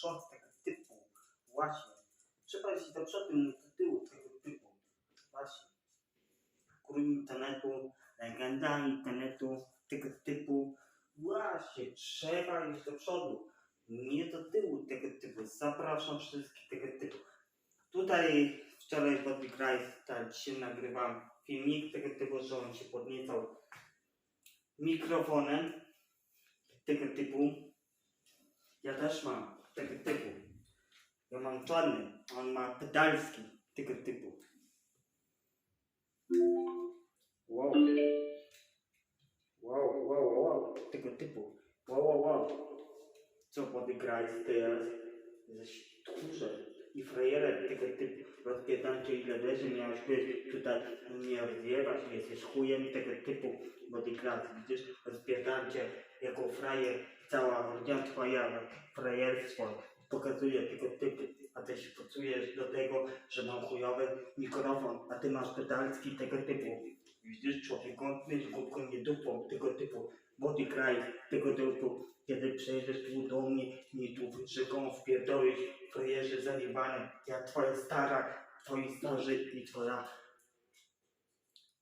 short tego typu. Właśnie. Trzeba iść do przodu, nie do tyłu tego typu. Właśnie. Król internetu, legenda internetu tego typu. Właśnie. Trzeba iść do przodu, nie do tyłu tego typu. Zapraszam wszystkich tego typu. Tutaj wczoraj w Odgrajs, tak dzisiaj nagrywam filmik tego typu, że on się podniecał mikrofonem tego typu. Ja też mam tego typu. Ja mam czarny, on ma pedalski tego typu. Wow. Wow, wow, wow, tego typu. Wow, wow, wow. Co Grice teraz? Jesteś tchórzem i frajerem tego typu. Rozpietam cię ile leży, miałeś być tutaj mnie rozwiewać, jesteś chujem tego typu. Grice, widzisz? Rozpietam cię jako frajer. Cała rodzina twoja frajerstwo pokazuje tego typu. A ty się do tego, że mam chujowy mikrofon, a ty masz pedalski tego typu. Widzisz, człowieku, wiesz, głupką nie dupą tego typu, body cry tego typu, kiedy przyjedziesz tu do mnie, nie tu wytrzyką wpierdolić, frajerze zajebane, jak twoja stara, twoi starzy i twoja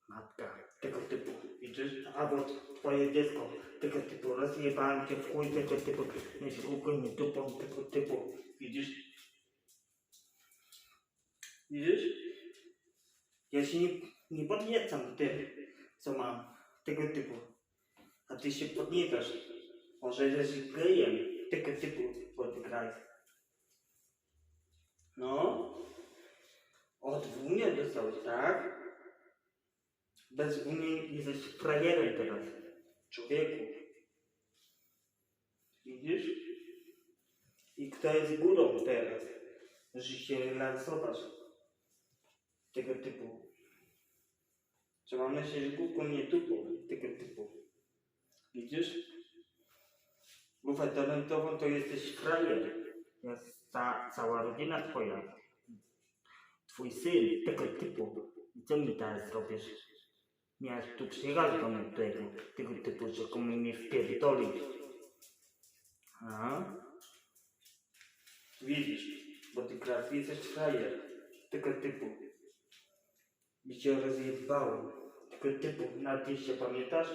matka. Tego typu, widzisz, albo twoje dziecko. Tego typu, rozjebałem cię w chuj tego typu, nie głupką nie dupą tego typu, widzisz, widzisz, ja się nie, nie podniecam tym, co mam, tego typu. A ty się podniecasz. Może jesteś gejem tego typu podgraj. No. Od wunia dostałeś, tak? Bez wunia jesteś frajerem teraz. Człowieku. Widzisz? I kto jest górą teraz? Że się lansować tego typu. Trzeba myśleć głupą, nie tupą tego typu. Widzisz? Lufę talentową to jesteś frajer. Jest ta cała rodzina twoja. Twój syn tego typu. I co mi teraz zrobisz? Miałeś tu przyjechać do mnie tego, tego typu, że komu mnie wpierdolić. A? Widzisz, bo ty krat jesteś frajer. Tego typu. I cię rozjebało. Typu, na ty się pamiętasz?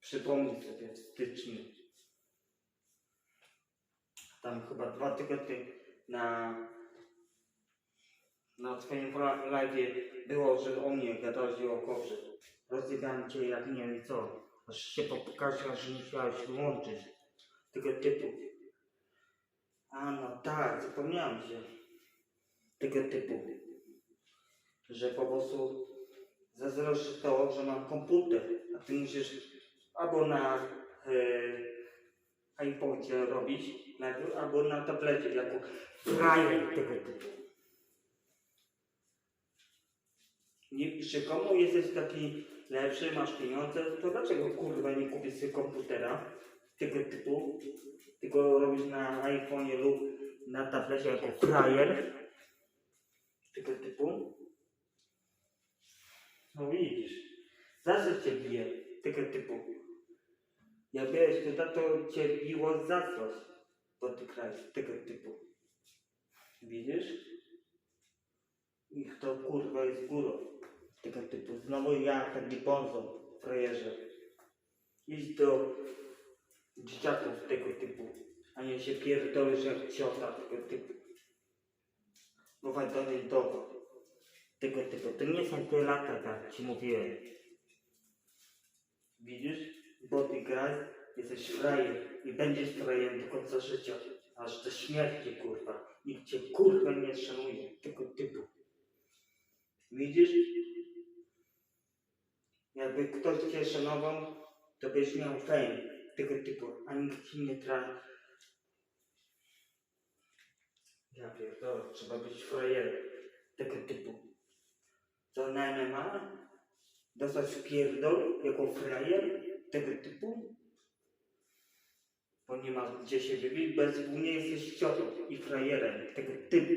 Przypomnij sobie w styczniu. Tam chyba dwa tygodnie na, na twoim live było, że o mnie gadałeś o kobrze. Rozjebałem cię jak nie wiem co. Aż się pokazał, że nie chciałeś wyłączyć. Tego typu. A no tak, zapomniałem się. Tego typu. Że po prostu zazdroszczę to, że mam komputer, a ty musisz albo na e, iPodzie robić, albo na tablecie jako frajer tego typu. Nie, rzekomo jesteś taki lepszy, masz pieniądze, to dlaczego kurwa nie kupisz sobie komputera tego typu, tylko robisz na iPhone'ie lub na tablecie jako frajer tego typu? No widzisz, zawsze cię bije tego typu. Jak byłeś tutaj, to cię biło za coś, bo ty kraj tego typu. Widzisz? I kto kurwa jest górą tego typu. Znowu ja, taki bonzo, frajerze. Idź do dzieciaków tego typu, a nie się pierdolisz jak ciota tego typu. Bywaj do niej dobro tego typu. To nie są te lata, tak ci mówiłem. Widzisz? Bo ty grasz, jesteś frajer i będziesz frajerem do końca życia. Aż do śmierci, kurwa. Nikt cię kurwa nie szanuje tego typu. Widzisz? Jakby ktoś cię szanował, to byś miał fame tego typu, a nikt ci nie tra... Ja pierdolę, trzeba być frajerem tego typu. Co na MMA? Dostać w pierdol jako frajer tego typu? Bo nie ma gdzie się wybić, bez nie jesteś ciotą i frajerem tego typu.